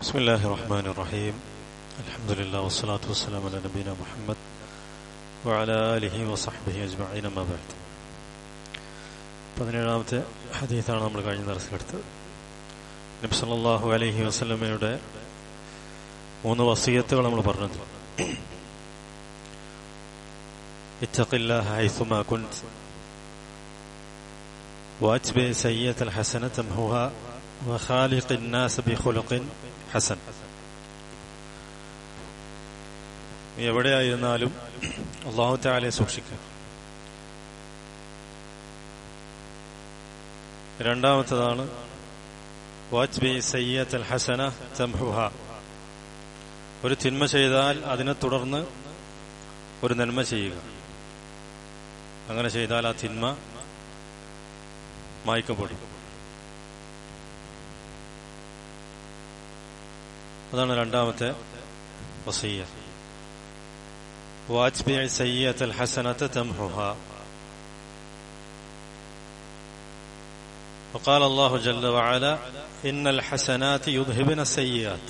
بسم الله الرحمن الرحيم الحمد لله والصلاة والسلام على نبينا محمد وعلى آله وصحبه أجمعين ما بعد പതിനേഴാമത്തെ ഹദീത്താണ് നമ്മൾ കഴിഞ്ഞ ദർശനമെടുത്തത് നബി സല്ലല്ലാഹു അലൈഹി വസല്ലമയുടെ മൂന്ന് വസീയത്തുകൾ നമ്മൾ പറഞ്ഞത് ഇത്തഖില്ലാഹ ഹൈസുമാ കുൻത് واتبع سيئة الحسنة تمحوها وخالق الناس بخلق حسن നീ എവിടെയായിരുന്നാലും അള്ളാഹു താലെ സൂക്ഷിക്കുക രണ്ടാമത്തതാണ് വാജ്ബി സയ്യത്ത് അൽ ഹസന തംഹുഹ ഒരു തിന്മ ചെയ്താൽ അതിനെ തുടർന്ന് ഒരു നന്മ ചെയ്യുക അങ്ങനെ ചെയ്താൽ ആ തിന്മ മായ്ക്കപ്പെടും അതാണ് രണ്ടാമത്തെ വസീയ വാജ്ബി സയ്യത്ത് അൽ ഹസനത്ത് തംഹുഹ وقال الله جل وعلا إن الحسنات يذهبن السيئات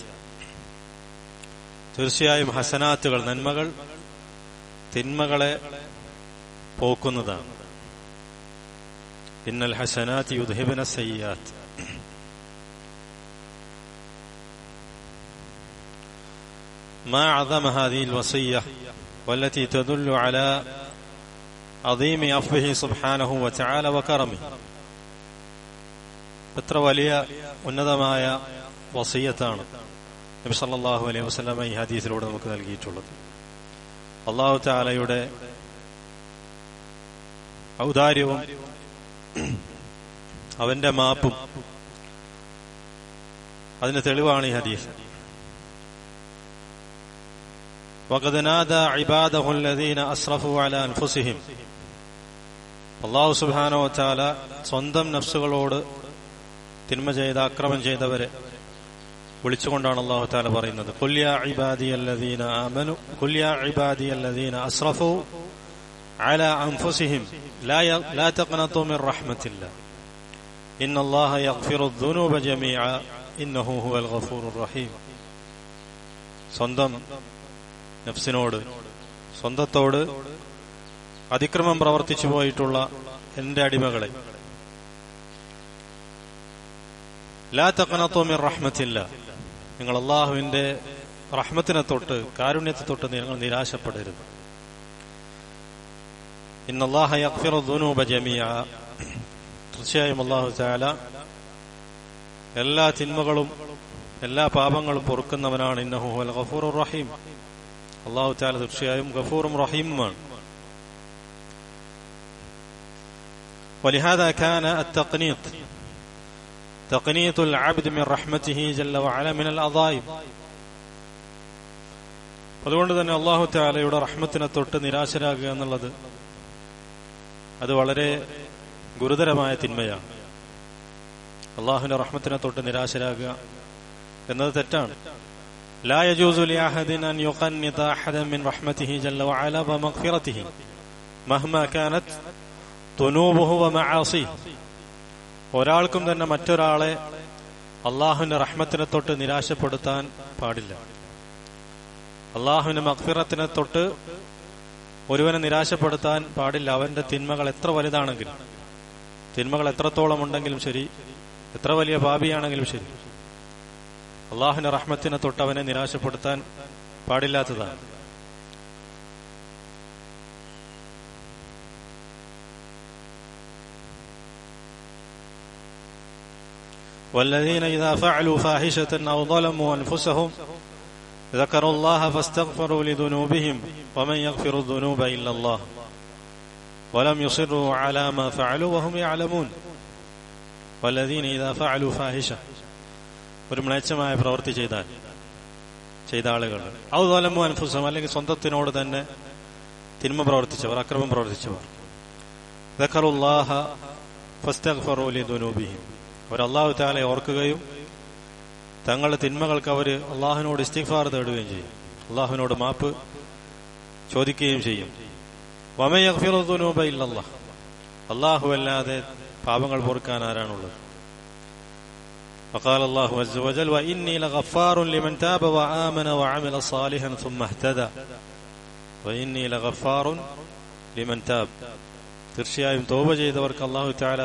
തീർച്ചയായും ഹസനാത്തുകൾ നന്മകൾ തിന്മകളെ പോക്കുന്നതാണ് ഇന്നൽ ഹസനാത്ത് യുദ്ഹിബിന സയ്യാത്ത് ما أعظم هذه الوصية والتي تدل على عظيم عفوه سبحانه وتعالى وكرمه എത്ര വലിയ ഉന്നതമായ വസീയത്താണ് നബി സല്ലല്ലാഹു അലൈഹി വസല്ലമ ഈ ഹദീസിലൂടെ നമുക്ക് നൽകിയിട്ടുള്ളത് അള്ളാഹു താലയുടെ ഔദാര്യവും അവന്റെ മാപ്പും അതിന് തെളിവാണ് ഈ ഹദീസ് وقد نادى عباده الذين أسرفوا على أنفسهم അള്ളാഹു സുബാനോ താല സ്വന്തം നഫ്സുകളോട് തിന്മ ചെയ്ത അക്രമം ചെയ്തവരെ വിളിച്ചുകൊണ്ടാണ് അള്ളാഹു താല പറയുന്നത് കുല്യ ഇബാദി അല്ലദീന ആമനു കുല്യ ഇബാദി അല്ലദീന അസ്രഫു على أنفسهم لا لا تقنطوا من رحمة الله إن الله يغفر الذنوب جميعا إنه هو الغفور الرحيم സ്വന്തം നഫ്സിനോട് സ്വന്തത്തോട് അതിക്രമം പ്രവർത്തിച്ചു പോയിട്ടുള്ള എന്റെ അടിമകളെ. ലാ റഹ്മത്തില്ല. നിങ്ങൾ അള്ളാഹുവിന്റെ റഹ്മത്തിനെ തൊട്ട് കാരുണ്യത്തെ തൊട്ട് നിങ്ങൾ നിരാശപ്പെടരുത്. ഇന്നല്ലാഹ യഗ്ഫിറു ദുനൂബ ജമിയ തീർച്ചയായും അള്ളാഹു ചാല എല്ലാ തിന്മകളും എല്ലാ പാപങ്ങളും പൊറുക്കുന്നവനാണ്. ഇന്നഹു റഹീം. അള്ളാഹു താല തീർച്ചയായും ഗഫൂറും റഹീമുമാണ് ولهذا كان التقنيط تقنيط العبد من رحمته جل وعلا من الأضائم അതുകൊണ്ട് തന്നെ അള്ളാഹു താലയുടെ റഹ്മത്തിനെ തൊട്ട് നിരാശരാകുക എന്നുള്ളത് അത് വളരെ ഗുരുതരമായ തിന്മയാണ് അള്ളാഹുവിന്റെ റഹ്മത്തിനെ തൊട്ട് നിരാശരാകുക എന്നത് തെറ്റാണ് لا يجوز لأحد أن يقنط أحدا من رحمته جل وعلا ومغفرته مهما كانت ذنوبه ومعاصيه ഒരാൾക്കും തന്നെ മറ്റൊരാളെ അള്ളാഹുവിന്റെ റഹ്മത്തിനെ തൊട്ട് നിരാശപ്പെടുത്താൻ പാടില്ല അള്ളാഹുവിന്റെ മക്ഫിറത്തിനെ തൊട്ട് ഒരുവനെ നിരാശപ്പെടുത്താൻ പാടില്ല അവന്റെ തിന്മകൾ എത്ര വലുതാണെങ്കിലും തിന്മകൾ എത്രത്തോളം ഉണ്ടെങ്കിലും ശരി എത്ര വലിയ പാപിയാണെങ്കിലും ശരി അള്ളാഹുവിന്റെ റഹ്മത്തിനെ തൊട്ട് അവനെ നിരാശപ്പെടുത്താൻ പാടില്ലാത്തതാണ് والذين إذا فعلوا فاحشة أو ظلموا أنفسهم ذكروا الله فاستغفروا لذنوبهم ومن يغفر الذنوب إلا الله ولم يصروا على ما فعلوا وهم يعلمون والذين إذا فعلوا فاحشة ഒരു മ്ലേച്ഛമായ പ്രവൃത്തി ചെയ്താൽ ചെയ്ത ആളുകൾ. ഔദോലമോ അനുഭവം അല്ലെങ്കിൽ സ്വന്തത്തിനോട് തന്നെ തിന്മ പ്രവർത്തിച്ചവർ അക്രമം പ്രവർത്തിച്ചവർ. അള്ളാഹു താലെ ഓർക്കുകയും തങ്ങളുടെ തിന്മകൾക്ക് അവർ അള്ളാഹുവിനോട് ഇസ്തിഫാർ തേടുകയും ചെയ്യും. അള്ളാഹുവിനോട് മാപ്പ് ചോദിക്കുകയും ചെയ്യും. വമയഫിറുദ്നൂബ ഇല്ലല്ലാഹ്. അള്ളാഹു അല്ലാതെ പാപങ്ങൾ പൊറുക്കാൻ ആരാണുള്ളത്? فقال الله عز وجل وإني لغفار لمن تاب وآمن وعمل صالحا ثم اهتدى وإني لغفار لمن تاب തീർച്ചയായും തോപ ചെയ്തവർക്ക് അള്ളാഹു താല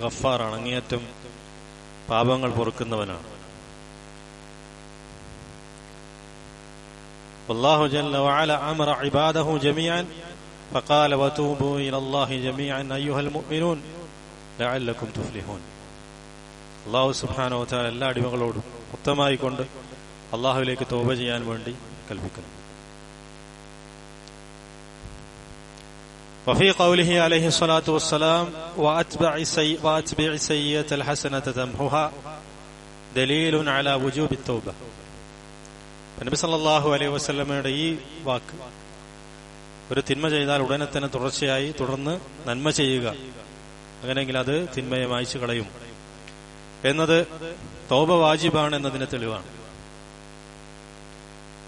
ഗഫാറാണ് അങ്ങേയറ്റം പാപങ്ങൾ പൊറുക്കുന്നവനാണ് والله جل وعلا أمر عباده جميعا فقال وتوبوا إلى الله جميعا أيها المؤمنون لعلكم تفلحون അള്ളാഹു സുബാനോ താല എല്ലാ അടിമകളോടും മൊത്തമായി കൊണ്ട് അള്ളാഹുവിലേക്ക് തോപ ചെയ്യാൻ വേണ്ടി കൽപ്പിക്കുന്നു وفي قوله عليه الصلاة والسلام وأتبع سي وأتبع سيئة الحسنة تمحها دليل على وجوب التوبة നബി സല്ലല്ലാഹു അലൈഹി വസല്ലമയുടെ ഈ വാക്ക് ഒരു തിന്മ ചെയ്താൽ ഉടനെ തന്നെ തുടർച്ചയായി തുടർന്ന് നന്മ ചെയ്യുക അങ്ങനെയെങ്കിൽ അത് തിന്മയെ മായ്ച്ചു കളയും എന്നത് തോപ വാജിബാണ് എന്നതിന് തെളിവാണ്.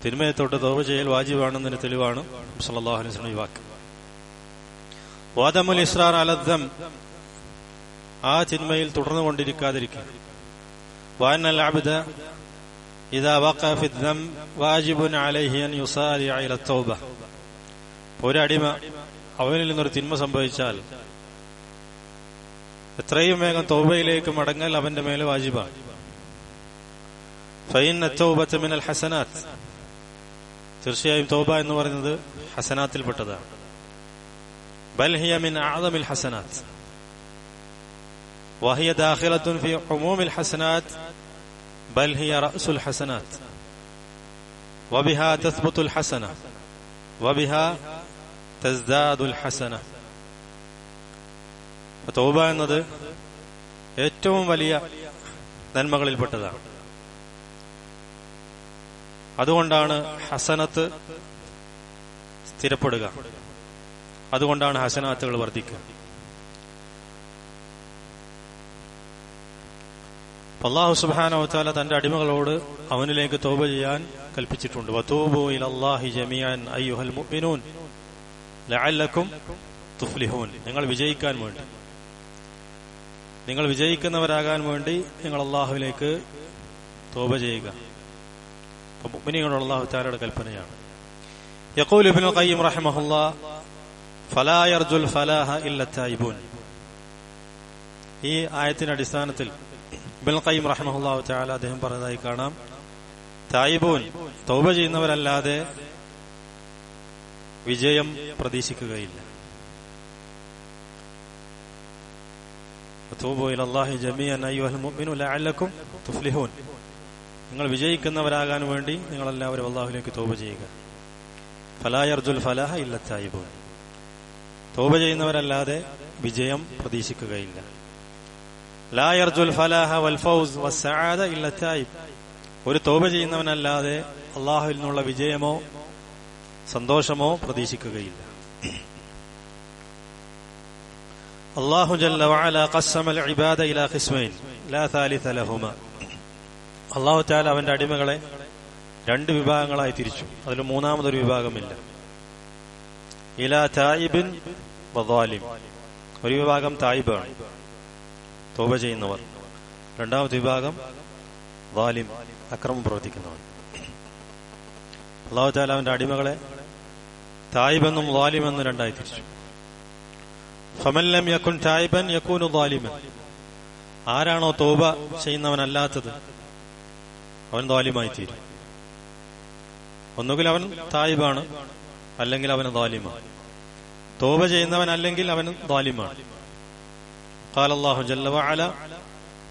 തിന്മയത്തോട്ട് തോപ ചെയ്യൽ വാജിബാണെന്നതിന് തെളിവാണ് ഈ വാക്ക്. വാദമുൽ ഇസ്രാർ അലദ്ധം ആ തിന്മയിൽ തുടർന്നു കൊണ്ടിരിക്കാതിരിക്കുക. വാനൽ അബിദ ഒരടിമ അവനിൽ നിന്നൊരു തിന്മ സംഭവിച്ചാൽ എത്രയും വേഗം തൗബയിലേക്ക് മടങ്ങൽ അവന്റെ മേലെ വാജിബാണ് ഫൈൻ അത്തൗബത്ത് മിനൽ ഹസനാത്ത് തീർച്ചയായും തൗബ എന്ന് പറയുന്നത് ഹസനാത്തിൽപ്പെട്ടതാണ് ബൽഹിയ മിൻ ആദമിൽ ഹസനാത്ത് വഹിയ ദാഖിലത്തുൻ ഫി ഉമൂമിൽ ഹസനാത്ത് بل هي رأس الحسنات وبها تثبت الحسنة وبها تزداد الحسنة തോബ എന്നത് ഏറ്റവും വലിയ നന്മകളിൽപ്പെട്ടതാണ്. അതുകൊണ്ടാണ് ഹസനത്ത് സ്ഥിരപ്പെടുക. അതുകൊണ്ടാണ് ഹസനാത്തുകൾ വർദ്ധിക്കുക. അള്ളാഹു സുബാനവത്താല തന്റെ അടിമകളോട് അവനിലേക്ക് തോപ ചെയ്യാൻ കൽപ്പിച്ചിട്ടുണ്ട്. അയ്യുഹൽ മുഅ്മിനൂൻ നിങ്ങൾ വിജയിക്കാൻ വേണ്ടി. നിങ്ങൾ വിജയിക്കുന്നവരാകാൻ വേണ്ടി നിങ്ങൾ അള്ളാഹുവിലേക്ക് തോപ ചെയ്യുക. അപ്പൊ കൽപ്പനയാണ്. ഖയ്യിം ഫലാ യർജുൽ ഫലാഹ ഇല്ല ഈ ആയത്തിന്റെ അടിസ്ഥാനത്തിൽ ഖയ്യിം അദ്ദേഹം പറഞ്ഞതായി കാണാം. തായിബൂൻ തൗബ ചെയ്യുന്നവരല്ലാതെ വിജയം പ്രതീക്ഷിക്കുകയില്ല. തൂബു ഇല ജമീഅൻ അയ്യുഹൽ മുഅ്മിനു ലഅല്ലക്കും തുഫ്ലിഹൂൻ. നിങ്ങൾ വിജയിക്കുന്നവരാകാൻ വേണ്ടി നിങ്ങൾ എല്ലാവരും അള്ളാഹുലേക്ക് തൗബ ചെയ്യുക. ഫലായർജുൽ ഫലാഹ ഇല്ല തായിബൂൻ തൗബ ചെയ്യുന്നവരല്ലാതെ വിജയം പ്രതീക്ഷിക്കുകയില്ല. ലായർജുൽ ഫലാഹ വൽ ഫൗസ് വസ്സആദ ഇല്ല തായിബ് ഒരു തൗബ ചെയ്യുന്നവനല്ലാതെ അള്ളാഹുവിൽ നിന്നുള്ള വിജയമോ സന്തോഷമോ പ്രതീക്ഷിക്കുകയില്ല. അള്ളാഹു جل وعلا قسم العباد ഇബാദ قسمين لا ثالث لهما الله അള്ളാഹു തആല അവന്റെ അടിമകളെ രണ്ട് വിഭാഗങ്ങളായി തിരിച്ചു. അതിൽ മൂന്നാമതൊരു വിഭാഗമില്ല. ഇലാ തായിബിൻ വദാലിം ഒരു വിഭാഗം തായിബാണ്. തോപ ചെയ്യുന്നവർ. രണ്ടാമത്തെ വിഭാഗം വാലിം അക്രമം പ്രവർത്തിക്കുന്നവർ. അള്ളാഹു താല അവന്റെ അടിമകളെ തായിബെന്നും വാലിമെന്നും രണ്ടായി തിരിച്ചു. ഫമല്ലം യക്കുൻ തായിബൻ യക്കൂനു വാലിമൻ ആരാണോ തോപ ചെയ്യുന്നവനല്ലാത്തത് അവൻ ദ്വാലിമായി തീരും ഒന്നുകിൽ അവൻ തായിബാണ് അല്ലെങ്കിൽ അവന് ദ്വാലിമാണ് തോപ ചെയ്യുന്നവൻ അല്ലെങ്കിൽ അവൻ ദ്വാലിമാണ് قال الله جل وعلا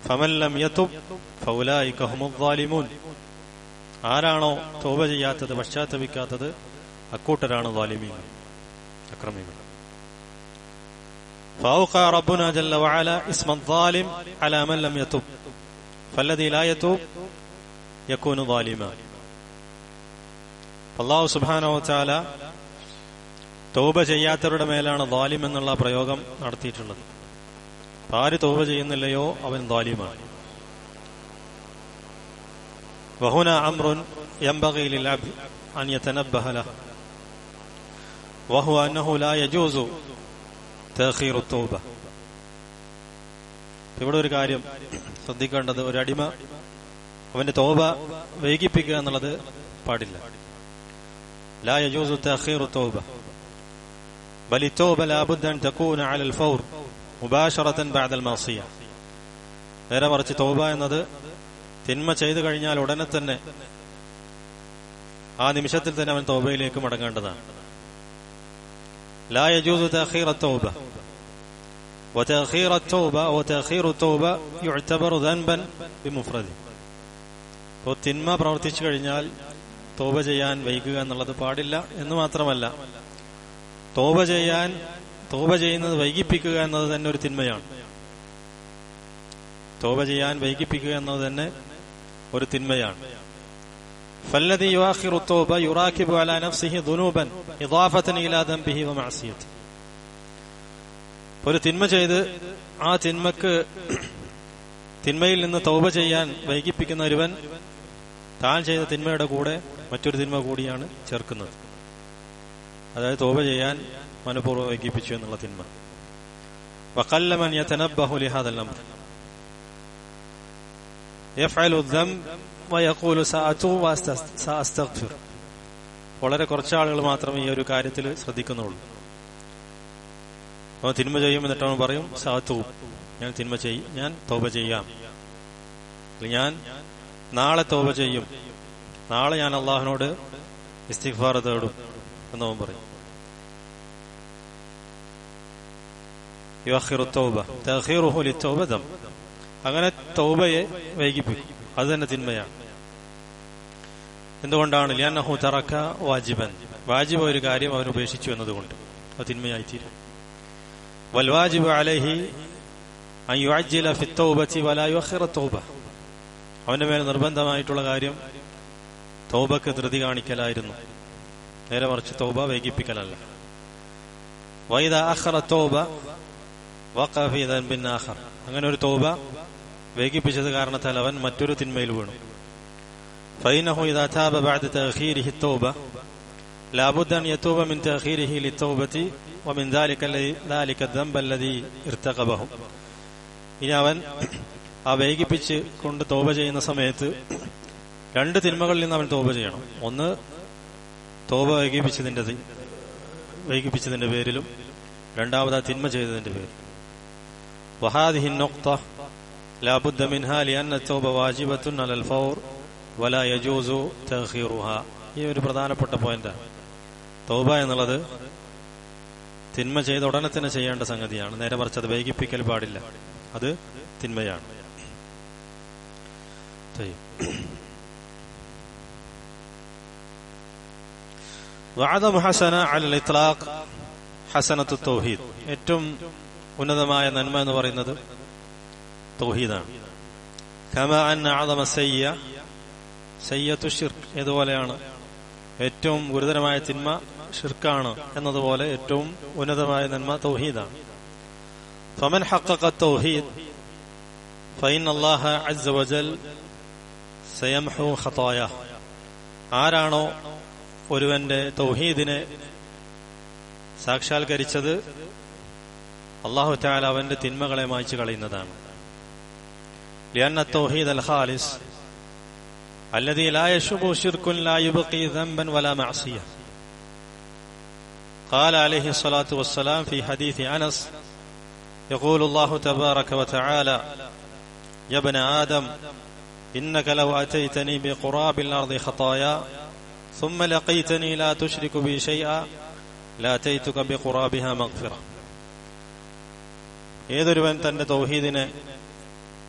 فمن لم يتب فاولئك هم الظالمون ആരാണോ തോപ ചെയ്യാത്തത് പശ്ചാത്തപിക്കാത്തത് അക്കൂട്ടരാണ് ظالمين അക്രമികൾ فأوقع ربنا جل وعلا اسم الظالم على من لم يتب فالذي لا يتوب يكون ظالما അള്ളാഹു സുബാനോ ചാല തോപ ചെയ്യാത്തവരുടെ മേലാണ് ظالم എന്നുള്ള പ്രയോഗം നടത്തിയിട്ടുള്ളത് ആര് തോപ ചെയ്യുന്നില്ലയോ അവൻ ദ്വാലിമാണ് വഹുന അമ്രുൻ ينبغي للعبد أن يتنبه له وهو أنه لا يجوز تأخير التوبة ഇവിടെ ഒരു കാര്യം ശ്രദ്ധിക്കേണ്ടത് ഒരു അടിമ അവന്റെ തോബ വൈകിപ്പിക്കുക എന്നുള്ളത് പാടില്ല لا يجوز تأخير التوبة بل التوبة لابد أن تكون على الفور مباشرة بعد المعصية നേരെ മറിച്ച് തോബ എന്നത് തിന്മ ചെയ്തു കഴിഞ്ഞാൽ ഉടനെ തന്നെ ആ നിമിഷത്തിൽ തന്നെ അവൻ തോബയിലേക്ക് മടങ്ങേണ്ടതാണ് لا يجوز تأخير التوبة وتأخير التوبة وتأخير التوبة يعتبر ذنبا بمفرده അപ്പോൾ തിന്മ പ്രവർത്തിച്ചു കഴിഞ്ഞാൽ തോപ ചെയ്യാൻ വൈകുക എന്നുള്ളത് പാടില്ല എന്ന് മാത്രമല്ല തോപ ചെയ്യാൻ തോപ ചെയ്യുന്നത് വൈകിപ്പിക്കുക എന്നത് തന്നെ ഒരു തിന്മയാണ് തോപ ചെയ്യാൻ വൈകിപ്പിക്കുക എന്നത് തന്നെ ഒരു തിന്മയാണ് فالذي يؤخر التوبة يراكب على نفسه ذنوبا إضافة إلى ذنبه ومعصيته ഒരു തിന്മ ചെയ്ത് ആ തിന്മക്ക് തിന്മയിൽ നിന്ന് തൗബ ചെയ്യാൻ വൈകിപ്പിക്കുന്ന ഒരുവൻ താൻ ചെയ്ത തിന്മയുടെ കൂടെ മറ്റൊരു തിന്മ കൂടിയാണ് ചേർക്കുന്നത് അതായത് തോപ ചെയ്യാൻ മനഃപൂർവ്വം വൈകിപ്പിച്ചു എന്നുള്ള തിന്മ വക്കല്ലമൻ യതനബ്ബഹു ലിഹാദൽ അംർ യഫ്അലു الذنب വയക്കൂലു സാറ്റവും സാസ്തഗ്ഫിർ വളരെ കുറച്ചാളുകൾ മാത്രമേ ഈ ഒരു കാര്യത്തിൽ ശ്രദ്ധിക്കുന്നുള്ളൂ. അവൻ തിന്മ ചെയ്യും എന്നിട്ട് അവൻ പറയും സാത്തു ഞാൻ തിന്മ ചെയ്യും ഞാൻ തോപ ചെയ്യാം. ഞാൻ നാളെ തോപ ചെയ്യും. നാളെ ഞാൻ അള്ളാഹുനോട് ഇസ്തിഫാർ തേടും. എന്നവൻ പറയും. അങ്ങനെ തൗബയെ വൈകിപ്പിക്കും. അത് തന്നെ തിന്മയാണ് എന്തുകൊണ്ടാണ്? ലിയാനഹു തറക്ക വാജിബൻ. വാജിബ ഒരു കാര്യം അവൻ ഉപേക്ഷിച്ചു എന്നതുകൊണ്ട്. അത് തിന്മയായി തീരും വൽവാജിബ് അലഹി അവന്റെ മേൽ നിർബന്ധമായിട്ടുള്ള കാര്യം തൗബക്ക് ധൃതി കാണിക്കലായിരുന്നു. നേരെ മറിച്ച് തൗബ വൈകിപ്പിക്കലല്ല വൈദ അഖറ തൗബ അങ്ങനെ ഒരു തൗബ വൈകിപ്പിച്ചത് കാരണത്താൽ അവൻ മറ്റൊരു തിന്മയിൽ വീണു فإنه إذا تاب بعد تأخيره التوبة لا بد أن يتوب من تأخيره للتوبة ومن ذلك ذلك الذنب الذي ارتقبه ഇനി അവൻ ആ വൈകിപ്പിച്ച് കൊണ്ട് തോപ ചെയ്യുന്ന സമയത്ത് രണ്ട് തിന്മകളിൽ നിന്ന് അവൻ തോപ ചെയ്യണം ഒന്ന് തോപ വൈകിപ്പിച്ചതിന്റെ വൈകിപ്പിച്ചതിന്റെ പേരിലും രണ്ടാമത് ആ തിന്മ ചെയ്തതിന്റെ പേരിൽ وهذه النقطة لا بد منها لأن التوبة واجبة على الفور ولا يجوز تأخيرها ഈ ഒരു പ്രധാനപ്പെട്ട പോയിന്റാണ് തോബ എന്നുള്ളത് തിന്മ ചെയ്ത ഉടനെ തന്നെ ചെയ്യേണ്ട സംഗതിയാണ് നേരെ മറിച്ച് അത് വൈകിപ്പിക്കൽ പാടില്ല അത് തിന്മയാണ് وعدم حسنة على الإطلاق حسنة التوحيد ഏറ്റവും ഉന്നതമായ നന്മ എന്ന് പറയുന്നത് തൗഹീദാണ് കമ അന്ന ആദമ സയ്യ സയ്യത്തു ഷിർക്ക് ഏതുപോലെയാണ് ഏറ്റവും ഗുരുതരമായ തിന്മ ഷിർക്കാണ് എന്നതുപോലെ ഏറ്റവും ഉന്നതമായ നന്മ തൗഹീദാണ് فمن حقق التوحيد فإن الله عز وجل سيمحو خطاياه ആരാണോ ഒരുവന്റെ തൗഹീദിനെ സാക്ഷാത്കരിച്ചത് അള്ളാഹു താല അവന്റെ തിന്മകളെ മായ്ച്ചു കളയുന്നതാണ് لأن التوحيد الخالص الذي لا يشبه شرك لا يبقي ذنبا ولا معصية قال عليه الصلاة والسلام في حديث أنس يقول الله تبارك وتعالى يا ابن آدم إنك لو أتيتني بقراب الأرض خطايا ثم لقيتني لا تشرك بي شيئا لاتيتك بقرابها مغفرة ഏതൊരുവൻ തന്റെ തൗഹീദിനെ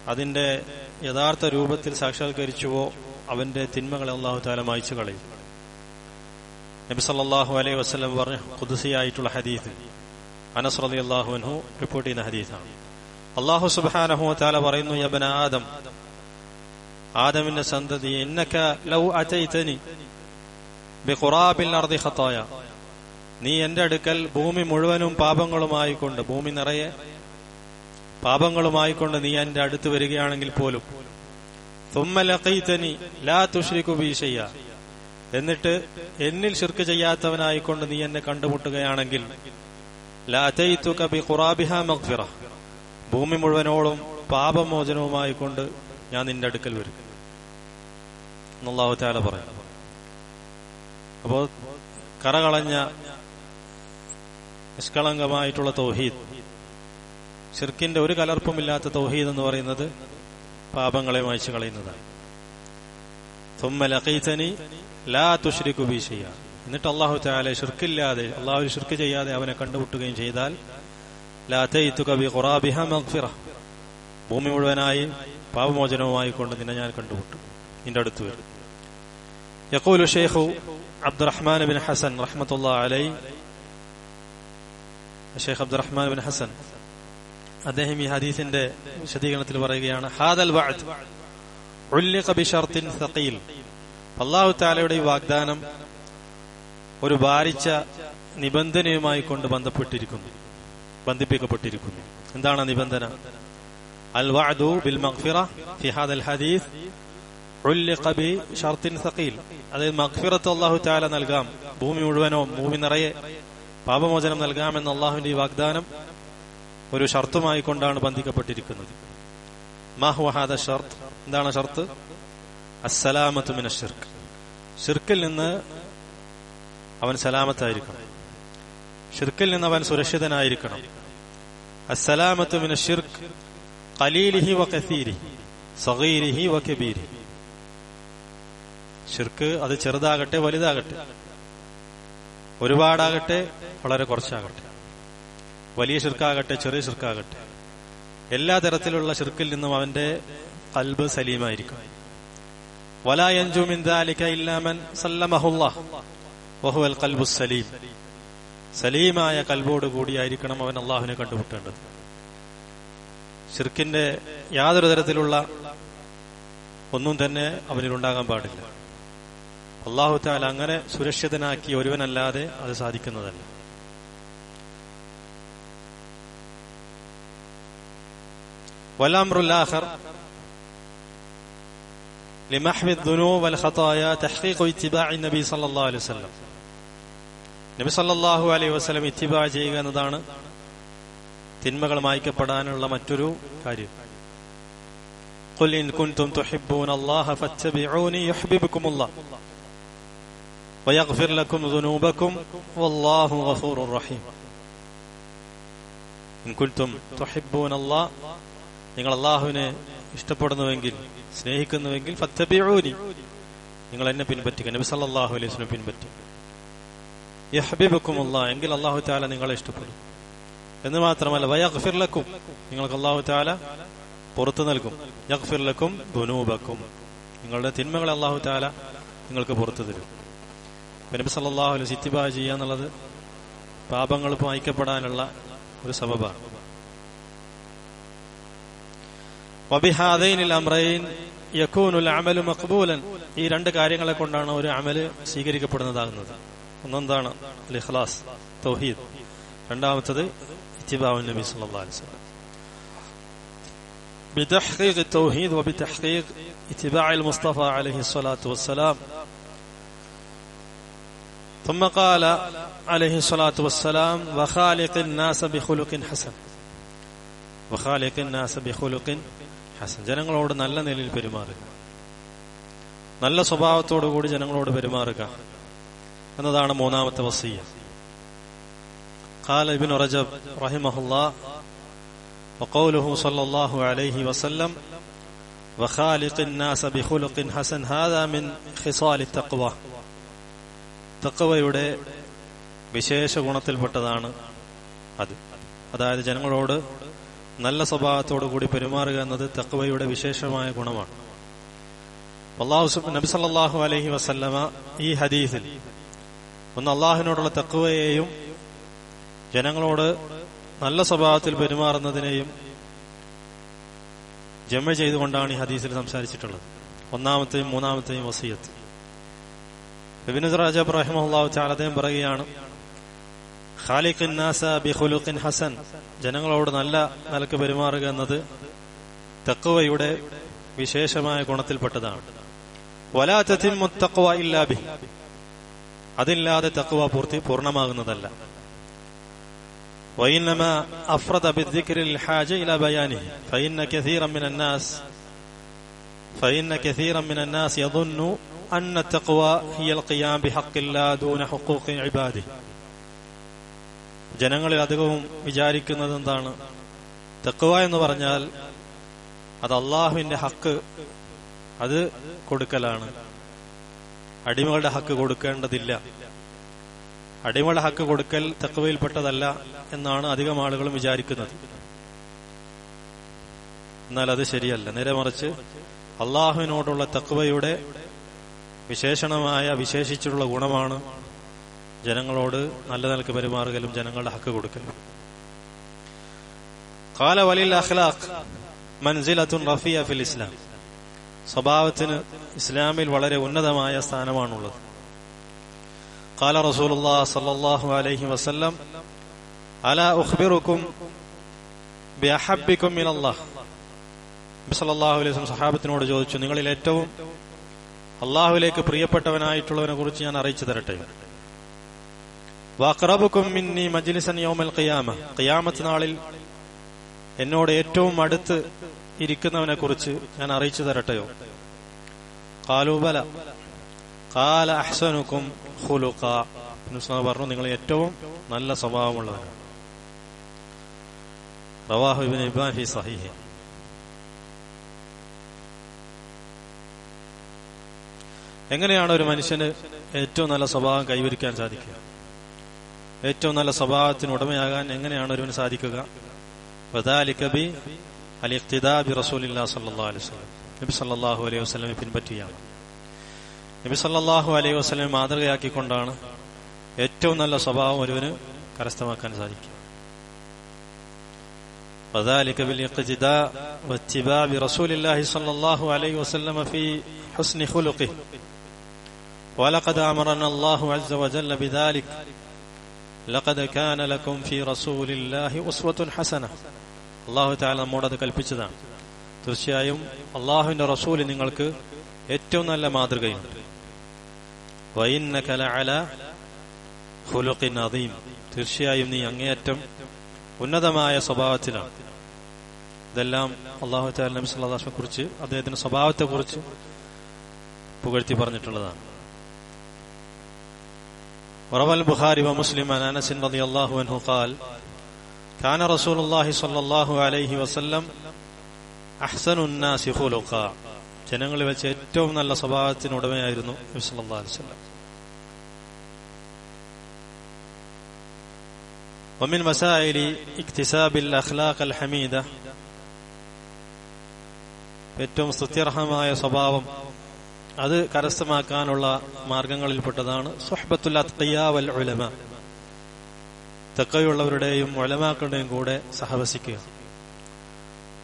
അതിന്റെ യഥാർത്ഥ രൂപത്തിൽ സാക്ഷാത്കരിച്ചുവോ അവന്റെ തിന്മകളെ അള്ളാഹു താല മായച്ചു കളയും. നബി സല്ലാഹു അലൈഹി വസ്ലം പറഞ്ഞ കുതിസിയായിട്ടുള്ള ഹദീസ് അനസ് റലി അള്ളാഹു അൻഹു റിപ്പോർട്ട് ചെയ്യുന്ന ഹദീസാണ്. അള്ളാഹു സുബാനഹു താല പറയുന്നു യബന ആദം ആദമിന്റെ സന്തതി ലൗ നീ എന്റെ അടുക്കൽ ഭൂമി മുഴുവനും പാപങ്ങളുമായി കൊണ്ട് ഭൂമി നിറയെ പാപങ്ങളുമായിക്കൊണ്ട് നീ എന്റെ അടുത്ത് വരികയാണെങ്കിൽ പോലും. തുമ്മലക്കൈത്തനി ലാ തുഷ്രിക്കു ബീഷയ്യ എന്നിട്ട് എന്നിൽ ശിർക്ക് ചെയ്യാത്തവനായിക്കൊണ്ട് നീ എന്നെ കണ്ടുമുട്ടുകയാണെങ്കിൽ ഭൂമി മുഴുവനോളം പാപമോചനവുമായി കൊണ്ട് ഞാൻ നിന്റെ അടുക്കൽ വരും. എന്നുള്ളാഹു താല പറയാം. അപ്പോ കറകളഞ്ഞ നിഷ്കളങ്കമായിട്ടുള്ള തൗഹീദ്. ഷിർക്കിന്റെ ഒരു കലർപ്പുമില്ലാത്ത തൗഹീദ് എന്ന് പറയുന്നത് പാപങ്ങളെ മായ്ച്ചു കളയുന്നതാണ്. തുമ്മലഖീതനി ലാ തുഷ്രിക്കു ബി എന്നിട്ട് അള്ളാഹു താലെ ഷിർക്കില്ലാതെ അള്ളാഹു ഷിർക്ക് ചെയ്യാതെ അവനെ കണ്ടുമുട്ടുകയും ചെയ്താൽ ലാ തൈത്തു ഖുറാബിഹ മഗ്ഫിറ. ഭൂമി മുഴുവനായി പാപമോചനവുമായി കൊണ്ട് നിന്നെ ഞാൻ കണ്ടുമുട്ടു. നിന്റെ അടുത്ത് വരും. الرحمن بن അബ്ദുറഹ്മാൻ ബിൻ ഹസൻ റഹ്മത്തുള്ള അലൈ عبد അബ്ദുറഹ്മാൻ ബിൻ ഹസൻ അദ്ദേഹം ഈ ഹദീസിന്റെ വിശദീകരണത്തിൽ പറയുകയാണ് ഹാദൽ താലയുടെ സഖീൽ. അല്ലാഹു തആലയുടെ ഈ വാഗ്ദാനം ഒരു ഭാരിച്ച നിബന്ധനയുമായി കൊണ്ട് ബന്ധപ്പെട്ടിരിക്കുന്നു ബന്ധിപ്പിക്കപ്പെട്ടിരിക്കുന്നു. എന്താണ് നിബന്ധന? അൽ വഅദു ബിൽ ഹാദൽ ഹദീസ് സഖീൽ. അതായത് മഗ്ഫിറത്ത് അല്ലാഹു തആല നൽകാം ഭൂമി മുഴുവനോ ഭൂമി നിറയെ പാപമോചനം നൽകാമെന്ന അള്ളാഹുവിന്റെ ഈ വാഗ്ദാനം ഒരു ഷർത്തുമായി കൊണ്ടാണ് ബന്ധിക്കപ്പെട്ടിരിക്കുന്നത്. മാഹുഹാദ ഷർത്ത്? എന്താണ് ഷർത്ത്? അസ്സലാമത്തുമിന ഷിർക്ക് ഷിർക്കിൽ നിന്ന് അവൻ സലാമത്തായിരിക്കണം. ഷിർക്കിൽ നിന്ന് അവൻ സുരക്ഷിതനായിരിക്കണം. അസ്സലാമത്തുമിന ഷിർക്ക് കലീലിഹി വ കസീരിഹി സഗീരിഹി വ കബീരി ഷിർക്ക് അത് ചെറുതാകട്ടെ വലുതാകട്ടെ. ഒരുപാടാകട്ടെ വളരെ കുറച്ചാകട്ടെ. വലിയ ശിർക്കാകട്ടെ ചെറിയ ശിർക്കാകട്ടെ. എല്ലാ തരത്തിലുള്ള ശിർക്കിൽ നിന്നും അവന്റെ കൽബ് സലീമായിരിക്കും. സലീം. സലീമായ കൽബോട് കൂടിയായിരിക്കണം അവൻ അള്ളാഹുവിനെ കണ്ടുമുട്ടേണ്ടത്. ഷിർക്കിന്റെ യാതൊരു തരത്തിലുള്ള ഒന്നും തന്നെ അവനിലുണ്ടാകാൻ പാടില്ല. അള്ളാഹു താല അങ്ങനെ സുരക്ഷിതനാക്കി ഒരുവനല്ലാതെ അത് സാധിക്കുന്നതല്ല. വലാംറുല്ലാഹർ لمحو الذنوب والخطايا تحقيق اتباع النبي صلى الله عليه وسلم നബി സല്ലല്ലാഹു അലൈഹി വസല്ലം ഇത്തിബാ ചെയ്യുക എന്നതാണ് തിന്മകൾ മായ്ക്കപ്പെടാനുള്ള മറ്റൊരു കാര്യം قل إن كنتم تحبون الله فاتبعوني يحببكم الله ويغفر لكم ذنوبكم والله غفور رحيم إن كنتم تحبون الله നിങ്ങൾ അള്ളാഹുവിനെ ഇഷ്ടപ്പെടുന്നുവെങ്കിൽ സ്നേഹിക്കുന്നുവെങ്കിൽ ഫത്തബിഊനി. നിങ്ങൾ എന്നെ പിൻപറ്റുക. നബി സല്ലല്ലാഹു അലൈഹി വസല്ലം പിൻപറ്റുക യഹബിബക്കും അല്ലാഹ് എങ്കിൽ അള്ളാഹു താല നിങ്ങളെ ഇഷ്ടപ്പെടും. എന്ന് മാത്രമല്ല വയഫിർലക്കും നിങ്ങൾക്ക് അള്ളാഹു താല പുറത്തു നൽകും. യഖ്ഫിർലക്കും ദുനൂബക്കും. നിങ്ങളുടെ തിന്മകളെ അള്ളാഹു താല നിങ്ങൾക്ക് പുറത്തു തരും. നബി സല്ലല്ലാഹു അലൈഹി സിത്തിബാ ചെയ്യുക എന്നുള്ളത് പാപങ്ങൾ മായ്ക്കപ്പെടാനുള്ള ഒരു സബബാണ്. വബിഹാദൈനിൽ അമ്രൈൻ യക്കൂനുൽ അമലു മഖ്ബൂലൻ ഈ രണ്ട് കാര്യങ്ങളെ കൊണ്ടാണ് ഒരു അമല് സ്വീകരിക്കപ്പെടുന്നതാകുന്നത് ഒന്നെന്താണ് അൽ ഇഖ്ലാസ് തൗഹീദ് രണ്ടാമത്തത് ഇത്തിബാഉ നബി സല്ലല്ലാഹു അലൈഹി വസല്ലം بتحقيق التوحيد وبتحقيق اتباع المصطفى عليه الصلاة والسلام ثم قال عليه الصلاة والسلام وخالق الناس بخلق حسن وخالق الناس بخلق ഹസൻ ജനങ്ങളോട് നല്ല നിലയിൽ പെരുമാറുക നല്ല സ്വഭാവത്തോടു കൂടി ജനങ്ങളോട് പെരുമാറുക എന്നതാണ് മൂന്നാമത്തെ വസീയ قال ابن رجب رحمه الله وقوله صلى الله عليه وسلم وخالق الناس بخلق حسن هذا من خصال التقوى തക്കവയുടെ വിശേഷ ഗുണത്തിൽപ്പെട്ടതാണ് അത് അതായത് ജനങ്ങളോട് നല്ല സ്വഭാവത്തോടു കൂടി പെരുമാറുക എന്നത് തക്വയുടെ വിശേഷമായ ഗുണമാണ്. അള്ളാഹു നബി സല്ലാഹു അലഹി വസല്ലമ ഈ ഹദീസിൽ ഒന്ന് അള്ളാഹുവിനോടുള്ള തക്വയെയും ജനങ്ങളോട് നല്ല സ്വഭാവത്തിൽ പെരുമാറുന്നതിനെയും ജമ ചെയ്തുകൊണ്ടാണ് ഈ ഹദീസിൽ സംസാരിച്ചിട്ടുള്ളത്. ഒന്നാമത്തെയും മൂന്നാമത്തെയും വസീയത്ത്. ബിബിന് റജബ് റഹിമഹുല്ലാഹു തആല അദ്ദേഹം പറയുകയാണ് ഖാലിഖിൻ നാസ ബിഖുലുഖിൻ ഹസൻ ജനങ്ങളോട് നല്ല നിലക്ക് പെരുമാറുക എന്നത് തക്വയുടെ വിശേഷമായ ഗുണത്തിൽപ്പെട്ടതാണ് വലാ തതിമ്മു തഖ്വ ഇല്ലാ ബിഹി അതില്ലാതെ തക്വ പൂർത്തി പൂർണ്ണമാകുന്നതല്ല وإنما أفرد بالذكر الحاجة إلى بيانه فإن كثيرا من الناس فإن كثيرا من الناس يظن أن التقوى هي القيام بحق الله دون حقوق عباده ജനങ്ങളിൽ അധികവും വിചാരിക്കുന്നത് എന്താണ്? തെക്കുവ എന്ന് പറഞ്ഞാൽ അത് അള്ളാഹുവിന്റെ ഹക്ക് അത് കൊടുക്കലാണ്. അടിമകളുടെ ഹക്ക് കൊടുക്കേണ്ടതില്ല. അടിമകളുടെ ഹക്ക് കൊടുക്കൽ തെക്കുവയിൽപ്പെട്ടതല്ല എന്നാണ് അധികം ആളുകളും വിചാരിക്കുന്നത്. എന്നാൽ അത് ശരിയല്ല. നേരെ മറിച്ച് അള്ളാഹുവിനോടുള്ള തക്വയുടെ വിശേഷണമായ വിശേഷിച്ചിട്ടുള്ള ഗുണമാണ് ജനങ്ങളോട് നല്ല നിലയ്ക്ക് പെരുമാറുകയും ജനങ്ങളുടെ ഹക്ക് കൊടുക്കലും. കാല വലിൽ അഖ്ലാഖ് മൻസിലത്തുൻ റഫിയ ഫിൽ ഇസ്ലാം. സ്വഭാവത്തിന് ഇസ്ലാമിൽ വളരെ ഉന്നതമായ സ്ഥാനമാണുള്ളത്. കാല റസൂലുള്ളാഹ സല്ലല്ലാഹു അലൈഹി വസല്ലം അലാ ഉഖ്ബിറുക്കും ബിഅഹബ്ബിക്കും മിനല്ലാഹ്. സല്ലല്ലാഹു അലൈഹി വസല്ലം സഹാബത്തിനോട് ചോദിച്ചു നിങ്ങളിൽ ഏറ്റവും അള്ളാഹുവിലേക്ക് പ്രിയപ്പെട്ടവനായിട്ടുള്ളവനെ കുറിച്ച് ഞാൻ അറിയിച്ചു തരട്ടെ? വാക്റബുക്കും മിന്നി മജ്ലിസൻ യോമൽ ഖിയാമ. ഖിയാമത്ത് നാളിൽ എന്നോട് ഏറ്റവും അടുത്ത് ഇരിക്കുന്നവനെ കുറിച്ച് ഞാൻ അറിയിച്ചു തരട്ടെയോ? കാലൂബല കാല അഹ്സനുക്കും ഹുലുക്ക പറഞ്ഞു നിങ്ങൾ ഏറ്റവും നല്ല സ്വഭാവമുള്ളവരാണ് എങ്ങനെയാണ് ഒരു മനുഷ്യന് ഏറ്റവും നല്ല സ്വഭാവം കൈവരിക്കാൻ സാധിക്കുക? ഏറ്റവും നല്ല സ്വഭാവത്തിന് ഉടമയാകാൻ എങ്ങനെയാണ് ഒരുവന് സാധിക്കുക വദാലിക്കബി അലി ഇഖ്തിദാബി റസൂലില്ലാ സല്ലല്ലാഹു അലൈഹി വസല്ലം നബി സല്ലല്ലാഹു അലൈഹി വസല്ലമെ പിൻപറ്റിയാണ് നബി സല്ലല്ലാഹു അലൈഹി വസല്ലം മാതൃകയാക്കിക്കൊണ്ടാണ് ഏറ്റവും നല്ല സ്വഭാവം ഒരുവന് കരസ്ഥമാക്കാൻ സാധിക്കുക وذلك بالاقتداء واتباع رسول الله صلى الله عليه وسلم في حسن خلقه ولقد امرنا الله عز وجل بذلك ലഖദ കാന ലകും ഫീ റസൂലില്ലാഹി ഉസ്വത്തുൻ ഹസന അല്ലാഹു തആല നമ്മോട് അത് കൽപ്പിച്ചതാണ്. തീർച്ചയായും അള്ളാഹുവിന്റെ റസൂൽ നിങ്ങൾക്ക് ഏറ്റവും നല്ല മാതൃകയുണ്ട്. അദീം. തീർച്ചയായും നീ അങ്ങേയറ്റം ഉന്നതമായ സ്വഭാവത്തിലാണ്. ഇതെല്ലാം അള്ളാഹു താല നബി സല്ലാസ്മെ കുറിച്ച് അദ്ദേഹത്തിന്റെ സ്വഭാവത്തെ കുറിച്ച് പുകഴ്ത്തി പറഞ്ഞിട്ടുള്ളതാണ്. وروى البخاري ومسلم عن انس رضي الله عنه قال كان رسول الله صلى الله عليه وسلم احسن الناس خلقا ജനങ്ങളിൽ വെച്ച് ഏറ്റവും നല്ല സ്വഭാവത്തിന് ഉടമയായിരുന്നു നബി സല്ലല്ലാഹു അലൈഹി വസല്ലം ومن مسائل اكتساب الاخلاق الحميده ഏറ്റവും സ്തുത്യർഹമായ സ്വഭാവം അത് കരസ്ഥമാക്കാനുള്ള അത്ഖിയ വൽ ഉലമ. തെക്കയുള്ളവരുടെയും ഒലമാക്കളുടെയും കൂടെ സഹവസിക്കുക.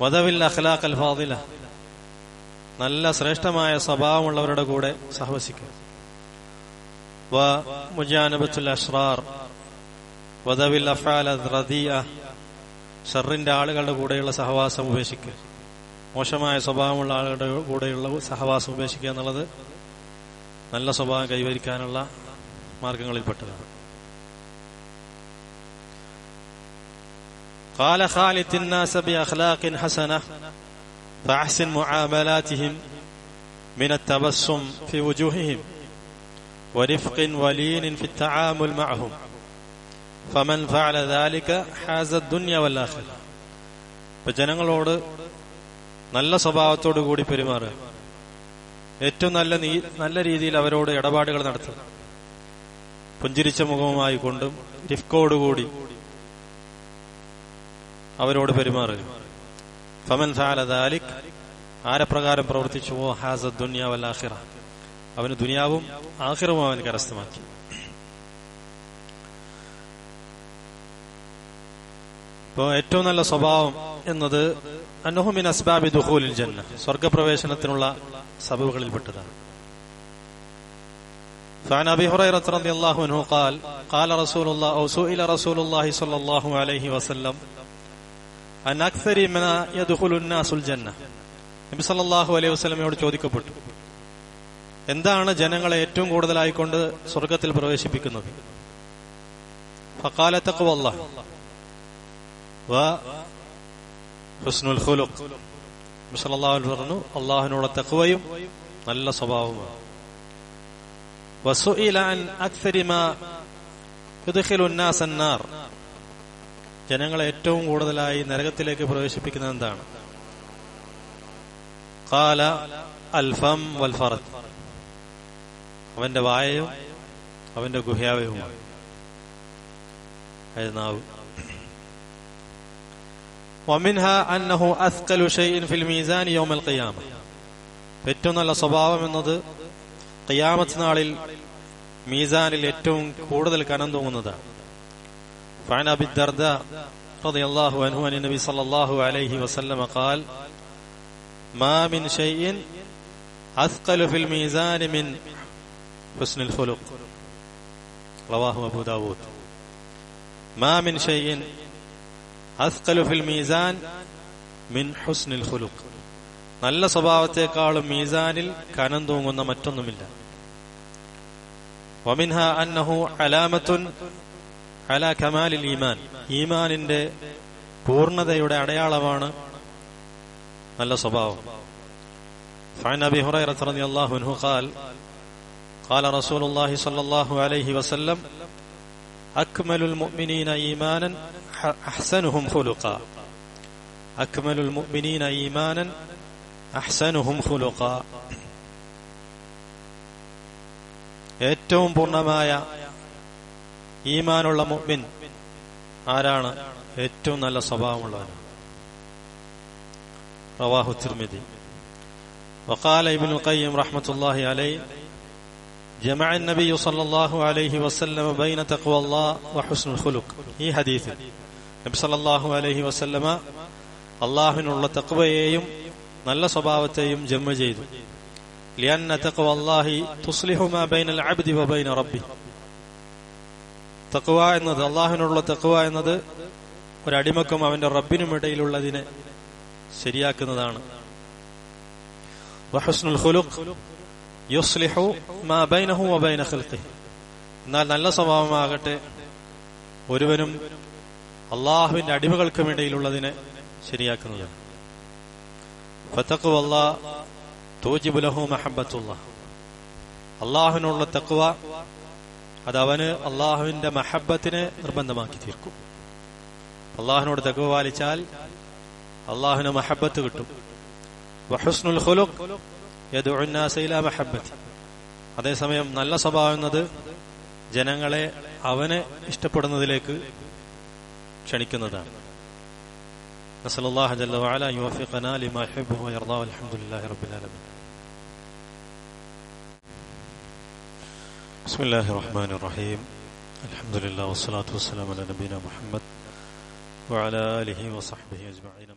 വധവിൽ അഖ്ലാഖ് അൽഫാദില നല്ല ശ്രേഷ്ഠമായ സ്വഭാവമുള്ളവരുടെ കൂടെ സഹവസിക്കുക. വ മുജാനബത്തുൽ അഷ്റാർ. വധവിൽ അഫാൽ ഷറിന്റെ ആളുകളുടെ കൂടെയുള്ള സഹവാസം ഉപേക്ഷിക്കുക. മോശമായ സ്വഭാവമുള്ള ആളുകളുടെ കൂടെയുള്ള സഹവാസം ഉപേക്ഷിക്കുക എന്നുള്ളത് നല്ല സ്വഭാവം കൈവരിക്കാനുള്ള മാർഗങ്ങളിൽപ്പെട്ടതാണ് قال خالط الناس بأخلاق حسنة فأحسن معاملاتهم من التبسم في وجوههم ورفق ولين في التعامل معهم فمن فعل ذلك حاز الدنيا والآخرة فجنغلوڑ നല്ല സ്വഭാവത്തോടു കൂടി പെരുമാറുക ഏറ്റവും നല്ല നല്ല രീതിയിൽ അവരോട് ഇടപാടുകൾ നടത്തുക. പുഞ്ചിരിച്ച മുഖവുമായി കൊണ്ടും റിഫ്കോടുകൂടി അവരോട് പെരുമാറുക ഫമൻ ഫാലദാലിക് ആരപ്രകാരം പ്രവർത്തിച്ചുവോ ഹാസ ദുനിയാവൽ ആഖിറ. അവന് ദുനിയാവും ആഹിറവും അവന് കരസ്ഥമാക്കി. ഇപ്പോ ഏറ്റവും നല്ല സ്വഭാവം എന്നത് അന്നുഹുമിൻ അസ്ബാബി ദുഹൂലിൽ ജന്ന സ്വർഗപ്രവേശനത്തിനുള്ള സബബുകളിൽപ്പെട്ടതാണ് فعن ابي هريره رضي الله عنه قال قال رسول الله او سئل رسول الله صلى الله عليه وسلم عن اكثر ما يدخل الناس الجنه നബി സല്ലല്ലാഹു അലൈഹി വസല്ലമയോട് ചോദിക്കപ്പെട്ടു എന്താണ് ജനങ്ങളെ ഏറ്റവും കൂടുതലായിക്കൊണ്ട് സ്വർഗത്തിൽ പ്രവേശിപ്പിക്കുന്നത് ഫഖാല തഖ്വല്ലാഹ് വ ഹുസ്നുൽ ഖുലുഖ്. മുസലല്ലാഹു പറഞ്ഞു അള്ളാഹുനുള്ള തഖ്വയും നല്ല സ്വഭാവമാണ് വസുഇല അൻ അക്സരി മാ യുദ്ഖിലു ജനങ്ങളെ ഏറ്റവും കൂടുതലായി നരകത്തിലേക്ക് പ്രവേശിപ്പിക്കുന്നത് എന്താണ്? കാല അൽഫം വൽഫറത്ത് അവന്റെ വായയും അവന്റെ ഗുഹ്യാവയുമാണ്. നാവ്. ومنها أنه أثقل شيء في الميزان يوم القيامة ഏറ്റവും നല്ല സ്വഭാവം എന്നത് ഖിയാമത്ത് നാളിൽ മീസാനിൽ ഏറ്റവും കൂടുതൽ കനം തൂങ്ങുന്നതാണ് فعن أبي الدرداء رضي الله عنه عن النبي صلى الله عليه وسلم قال ما من شيء أثقل في الميزان من حسن الخلق رواه أبو داود ما من شيء أثقل في الميزان من حسن الخلق നല്ല സ്വഭാവത്തെക്കാളും മീസാനിൽ കനം തൂങ്ങുന്ന മറ്റൊന്നുമില്ല വമിൻഹ അന്നഹു അലാമത്തുൻ അല കമാലിൽ ഈമാൻ ഈമാനിന്റെ പൂർണ്ണതയുടെ അടയാളമാണ് നല്ല സ്വഭാവം فعن ابي هريره رضي الله عنه قال قال رسول الله صلى الله عليه وسلم اكمل المؤمنين ايمانا احسنهم خلقا اكمل المؤمنين ايمانا احسنهم خلقا ഏറ്റവും പൂർണ്ണമായ ഈമാനുള്ള മുഅ്മിൻ ആരാണ് ഏറ്റവും നല്ല സ്വഭാവമുള്ളവൻ റവാഹു തിർമിദി وقال ابن القيم رحمة الله عليه جمع النبي صلى الله عليه وسلم بين تقوى الله وحسن الخلق ഈ ഹദീസിൽ നബ്സലല്ലാഹു അലഹി വസ്ല്ലമ അള്ളാഹുവിനുള്ള തക്വയെയും നല്ല സ്വഭാവത്തെയും ജമ്മ ചെയ്തു. ലിയന്ന തക്വ ബൈനൽ അബ്ദി വബൈന റബ്ബി. എന്നത് അള്ളാഹുവിനുള്ള തക്വ എന്നത് ഒരടിമക്കും അവന്റെ റബ്ബിനും ഇടയിലുള്ളതിനെ ശരിയാക്കുന്നതാണ്. യുസ്ലിഹു മാ ബൈനഹു വബൈന ഖൽഖിഹി. എന്നാൽ നല്ല സ്വഭാവമാകട്ടെ ഒരുവനും അള്ളാഹുവിന്റെ അടിമകൾക്കും ഇടയിലുള്ളതിനെ ശരിയാക്കുന്നതാണ് ഫതഖ്വ തൂജിബു ലഹു മഹബ്ബത്തുള്ള. അള്ളാഹുവിനുള്ള തക്കുവ അത് അവന് അള്ളാഹുവിന്റെ മഹബത്തിനെ നിർബന്ധമാക്കി തീർക്കും. അള്ളാഹുവിനോട് തെക്കുവ പാലിച്ചാൽ അള്ളാഹുവിന് മഹബത്ത് കിട്ടും. വഹുസ്നുൽ അതേസമയം നല്ല സ്വഭാവം എന്നത് ജനങ്ങളെ അവനെ ഇഷ്ടപ്പെടുന്നതിലേക്ക് ക്ഷണിക്കുന്നതാണ് نسأل الله جل وعلا أن يوفقنا لما يحبه ويرضاه والحمد لله رب العالمين بسم الله الرحمن الرحيم الحمد لله والصلاة والسلام على نبينا محمد وعلى آله وصحبه أجمعين